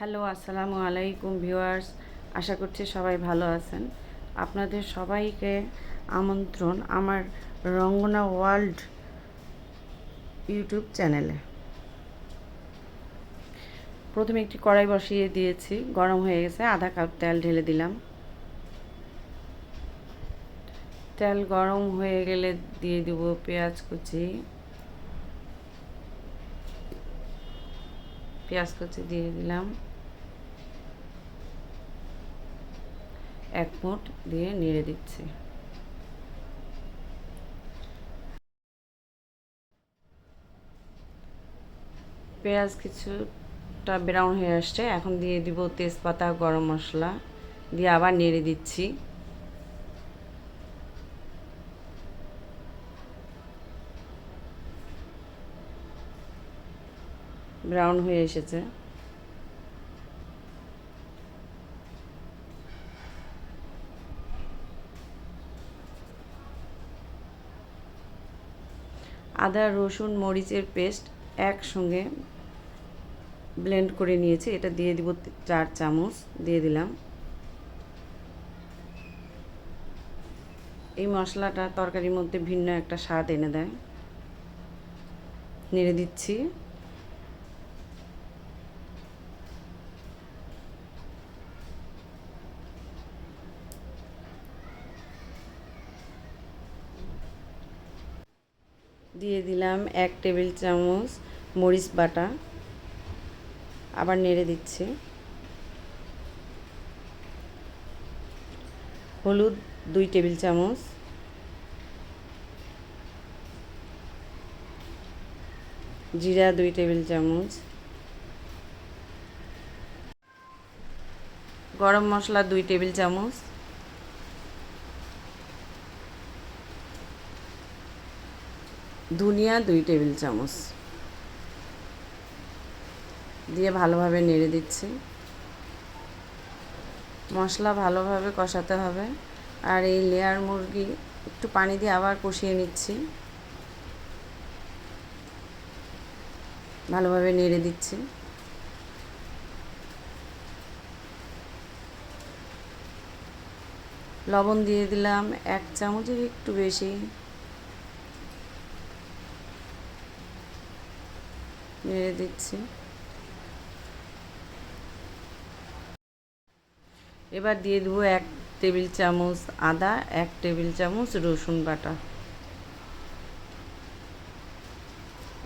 Hello, আসসালামু আলাইকুম viewers. আশা করছি সবাই ভালো আছেন। আপনাদের সবাইকে আমন্ত্রণ আমার রঙ্গনা ওয়ার্ল্ড ইউটিউব চ্যানেলে। প্রথমে একটি কড়াই বসিয়ে দিয়েছি, গরম হয়ে গেছে, আধা কাপ তেল ঢেলে দিলাম। তেল গরম হয়ে গেলে দিয়ে দিব পেঁয়াজ কুচি। পেঁয়াজ কুচি দিয়ে দিলাম। এক মুঠ দিয়ে নেড়ে দিচ্ছি। পেঁয়াজ কিছুটা ব্রাউন হয়ে আসছে। এখন দিয়ে দিব তেজপাতা, গরম মশলা। দিয়ে আবার নেড়ে দিচ্ছি। ব্রাউন হয়ে এসেছে। আদা, রসুন, মরিচের পেস্ট একসঙ্গে ব্লেন্ড করে নিয়েছি। এটা দিয়ে দিব চার চামচ, দিয়ে দিলাম। এই মশলাটা তরকারির মধ্যে ভিন্ন একটা স্বাদ এনে দেয়। নেড়ে দিচ্ছি। দিয়ে দিলাম এক টেবিল চামচ মরিচ বাটা। আবার নেড়ে দিচ্ছি। হলুদ দুই টেবিল চামচ। জিরা দুই টেবিল চামচ। গরম মশলা দুই টেবিল চামচ। ধনিয়া দুই টেবিল চামচ। দিয়ে ভালোভাবে নেড়ে দিচ্ছি। মশলা ভালোভাবে কষাতে হবে। আর এই লেয়ার মুরগি, একটু পানি দিয়ে আবার কষিয়ে নিচ্ছি। ভালোভাবে নেড়ে দিচ্ছি। লবণ দিয়ে দিলাম এক চামচের একটু বেশি। নেড়ে দিচ্ছি। এবার দিয়ে দেবো এক টেবিল চামচ আদা, এক টেবিল চামচ রসুন বাটা।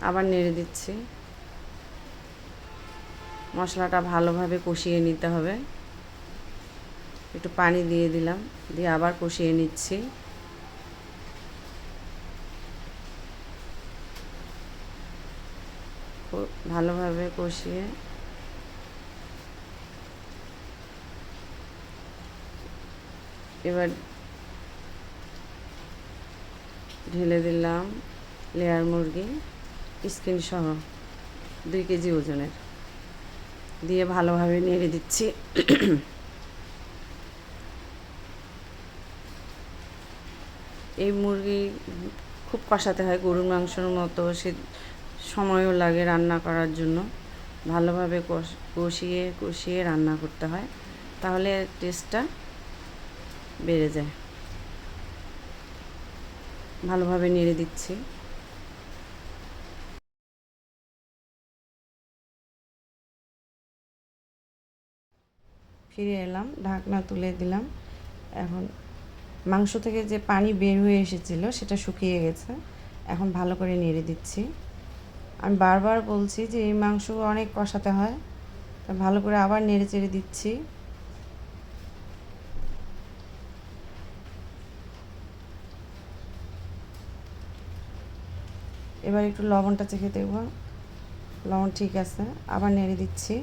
আবার নেড়ে দিচ্ছি। মশলাটা ভালোভাবে কষিয়ে নিতে হবে। একটু পানি দিয়ে দিলাম, দিয়ে আবার কষিয়ে নিচ্ছি। ভালোভাবে কষিয়ে এবার ঢেলে দিলাম লেয়ার মুরগি স্কিন সহ দুই কেজি ওজনের। দিয়ে ভালোভাবে নেড়ে দিচ্ছি। এই মুরগি খুব কষাতে হয়, গরুর মাংসর মতো, সে সময়ও লাগে রান্না করার জন্য। ভালোভাবে কষিয়ে কষিয়ে রান্না করতে হয়। তাহলে টেস্টটা বেড়ে যায়। ভালোভাবে নেড়ে দিচ্ছি। ফিরে এলাম, ঢাকনা তুলে দিলাম। এখন মাংস থেকে যে পানি বের হয়ে এসেছিল, সেটা শুকিয়ে গেছে। এখন ভালো করে নেড়ে দিচ্ছি। আমি বারবার বলছি যে এই মাংস অনেক কষাতে হয়। তা ভালো করে আবার নেড়ে চেড়ে দিচ্ছি। এবার একটু লবণটা চেখে দেখব। লবণ ঠিক আছে, আবার নেড়ে দিচ্ছি।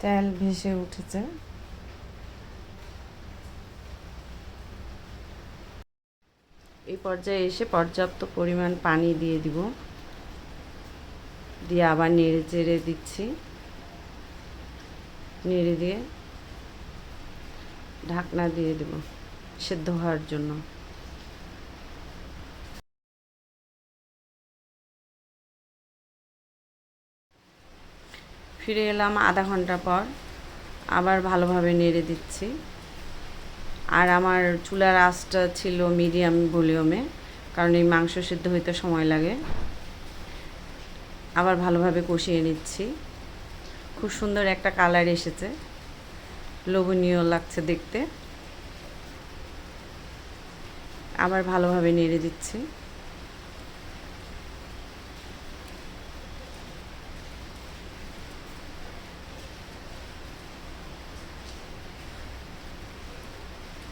তেল ভেসে উঠেছে। এই পর্যায়ে এসে পর্যাপ্ত পরিমাণ পানি দিয়ে দিব। দিয়ে আবার নেড়ে চেড়ে দিচ্ছি। নেড়ে দিয়ে ঢাকনা দিয়ে দেব সেদ্ধ হওয়ার জন্য। ফিরে এলাম আধা ঘণ্টা পর। আবার ভালোভাবে নেড়ে দিচ্ছি। আর আমার চুলার আঁচটা ছিল মিডিয়াম ভলিউমে, কারণ এই মাংস সিদ্ধ হইতে সময় লাগে। আবার ভালোভাবে কষিয়ে নিচ্ছি। খুব সুন্দর একটা কালার এসেছে। লোভনীয় লাগছে দেখতে। আবার ভালোভাবে নেড়ে দিচ্ছি।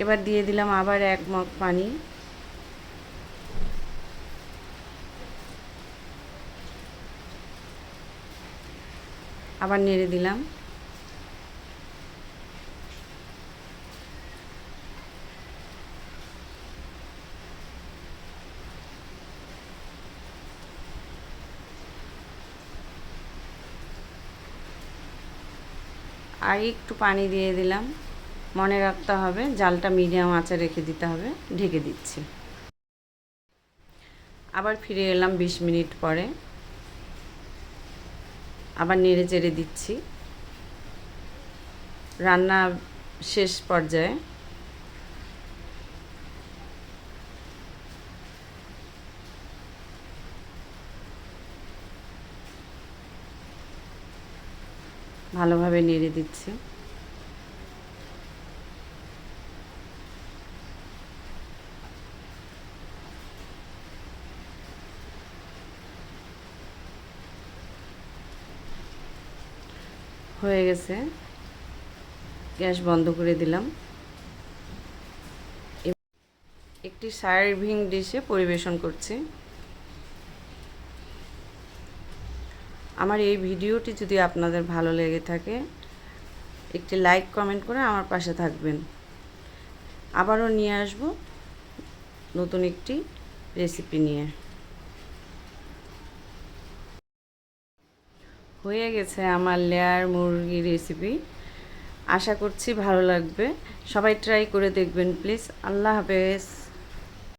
এবার দিয়ে দিলাম আবার এক মগ পানি। আবার নেড়ে দিলাম। আর একটু পানি দিয়ে দিলাম। মনে রাখতে হবে, জালটা মিডিয়াম আঁচে রেখে দিতে হবে, ঢেকে দিচ্ছি। আবার ফিরে এলাম বিশ মিনিট পরে। আবার নেড়ে চেড়ে দিচ্ছি। রান্না শেষ পর্যায়ে। ভালোভাবে নেড়ে দিচ্ছি। হয়ে গেছে। গ্যাস বন্ধ করে দিলাম। একটি সার্ভিং ডিশে পরিবেশন করছি। আমার এই ভিডিওটি যদি আপনাদের ভালো লেগে থাকে, একটি লাইক, কমেন্ট করে আমার পাশে থাকবেন। আবারও নিয়ে আসব নতুন একটি রেসিপি নিয়ে। হয়ে গেছে আমার লেয়ার মুরগি রেসিপি আশা করছি ভালো লাগবে। সবাই ট্রাই করে দেখবেন প্লিজ আল্লাহ হাফেজ।